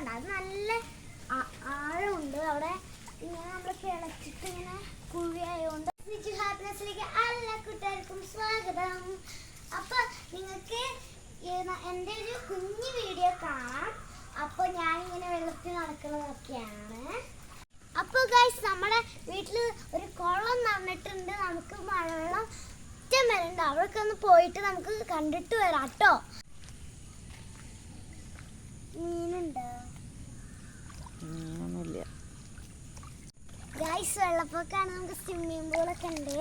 കണ്ട. അത് നല്ല ആഴമുണ്ട്. അവിടെ ഇങ്ങനെ നമ്മൾ കിളച്ചിട്ട് ഇങ്ങനെ കുഴിയായതുകൊണ്ട് വിജു ഹാപ്പിനെസ്സിലേക്ക് എല്ലാ കൂട്ടുകാർക്കും സ്വാഗതം. അപ്പോൾ നിങ്ങൾക്ക് എന്റെ ഒരു കുഞ്ഞു വീഡിയോ കാണാം. അപ്പോൾ ഇങ്ങനെ വെള്ളത്തിൽ നടക്കുന്നതൊക്കെയാണ്. അപ്പോൾ ഗൈസ് നമ്മുടെ വീട്ടിൽ ഒരു കുളം നടന്നിട്ടുണ്ട്. നമുക്ക് മഴവെള്ളം ഒറ്റ വരണ്ട അവിടെ ഒന്ന് പോയിട്ട് നമുക്ക് കണ്ടിട്ട് വരാം കേട്ടോ. വെള്ളപ്പൊക്കാണ് നമുക്ക് സ്വിമ്മിംഗ് പൂളൊക്കെ ഉണ്ട്.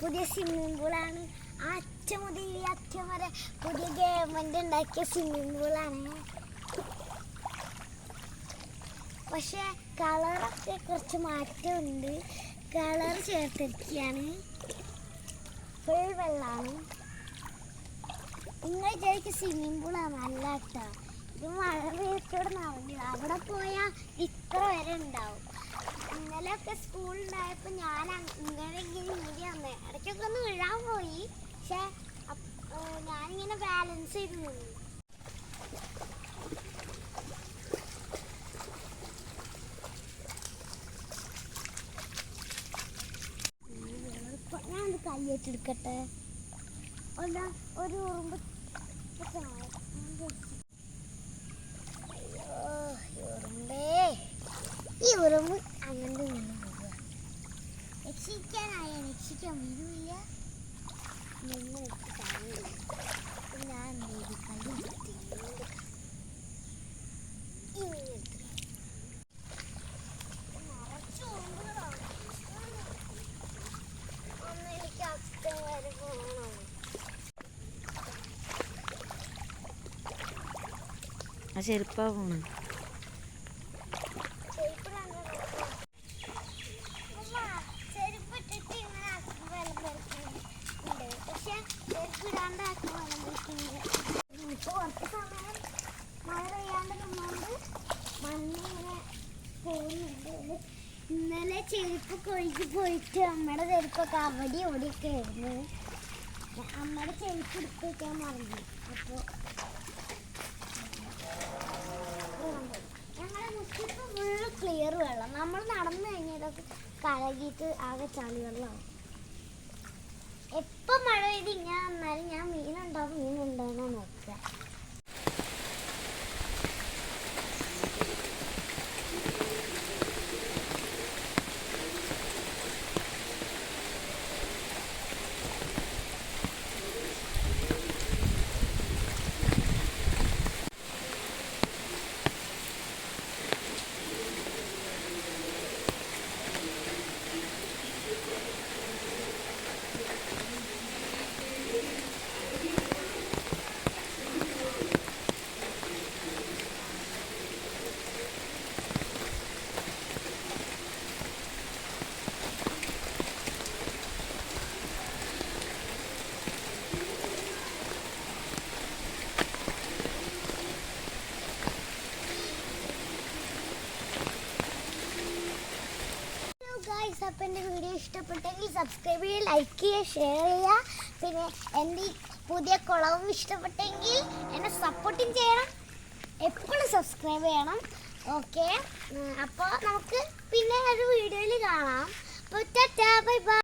പുതിയ സ്വിമ്മിംഗ് പൂളാണ് ആ അറ്റം മുതൽ ഈ അച്ഛൻ വരെ പുതിയ ഗവൺമെന്റ് ഉണ്ടാക്കിയ സ്വിമ്മിംഗ് പൂളാണ് പക്ഷെ കളറൊക്കെ കുറച്ച് മാറ്റമുണ്ട്. കളർ ചേർത്തിരിക്കുകയാണ്. ഫുൾ വെള്ളമാണ് നിങ്ങൾ വിചാരിക്കും സ്വിമ്മിംഗ് പൂളാണ് നല്ല കേട്ടോ ഇത് മഴ പെയ്ത്തോടെ നടന്നില്ല. അവിടെ പോയാൽ ഇത്ര വരെ ഉണ്ടാവും. ഇന്നലെയൊക്കെ സ്കൂളിലായപ്പോ ഞാൻ ഇങ്ങനെ ഇങ്ങനെ ഇങ്ങനെ വന്നേ. ഇടയ്ക്കൊക്കെ ഒന്ന് വീഴാൻ പോയി. പക്ഷെ ഞാനിങ്ങനെ ബാലൻസ് ചെയ്ത് നിന്നു. ഞാൻ കയ്യേറ്റെടുക്കട്ടെ ഒന്ന് ഒരു ഉറുമ്പ് ഉറുമ്പേ. ഈ ഉറുമ്പ് എനിക്ക് രക്ഷിക്കാൻ വരെ പോകണം ഞാൻ ചെരുപ്പാ പോണ് ഇന്നലെ ചെരുപ്പ് കൊഴിച്ച് പോയിട്ട് അമ്മയുടെ ചെരുപ്പൊക്കെ അവിടെ ഇവിടെയൊക്കെ ആയിരുന്നു അമ്മയുടെ ചെരുപ്പ് എടുത്ത് വെക്കാൻ മറന്നു. അപ്പോൾ ഞങ്ങളുടെ മുറ്റത്ത് ഫുള്ള് ക്ലിയർ വെള്ളം. നമ്മൾ നടന്നു കഴിഞ്ഞതൊക്കെ കലകിയിട്ട് ആകെ ചളി വെള്ളമാണ്. എപ്പം മഴ പെയ്ത് ഇങ്ങനെ വന്നാലും ഞാൻ മീനുണ്ടാവും മീനുണ്ടോയെന്നാ നോക്കുക. ഇഷ്ടപ്പെട്ടെങ്കിൽ സബ്സ്ക്രൈബ് ചെയ്യുക ലൈക്ക് ചെയ്യുക ഷെയർ ചെയ്യുക. പിന്നെ എന്റെ പുതിയ കുളവും ഇഷ്ടപ്പെട്ടെങ്കിൽ എന്നെ സപ്പോർട്ടും ചെയ്യണം. എപ്പോഴും സബ്സ്ക്രൈബ് ചെയ്യണം. ഓക്കെ അപ്പോൾ നമുക്ക് പിന്നെ ഒരു വീഡിയോയിൽ കാണാം. അപ്പോൾ ടാറ്റാ ബൈ ബൈ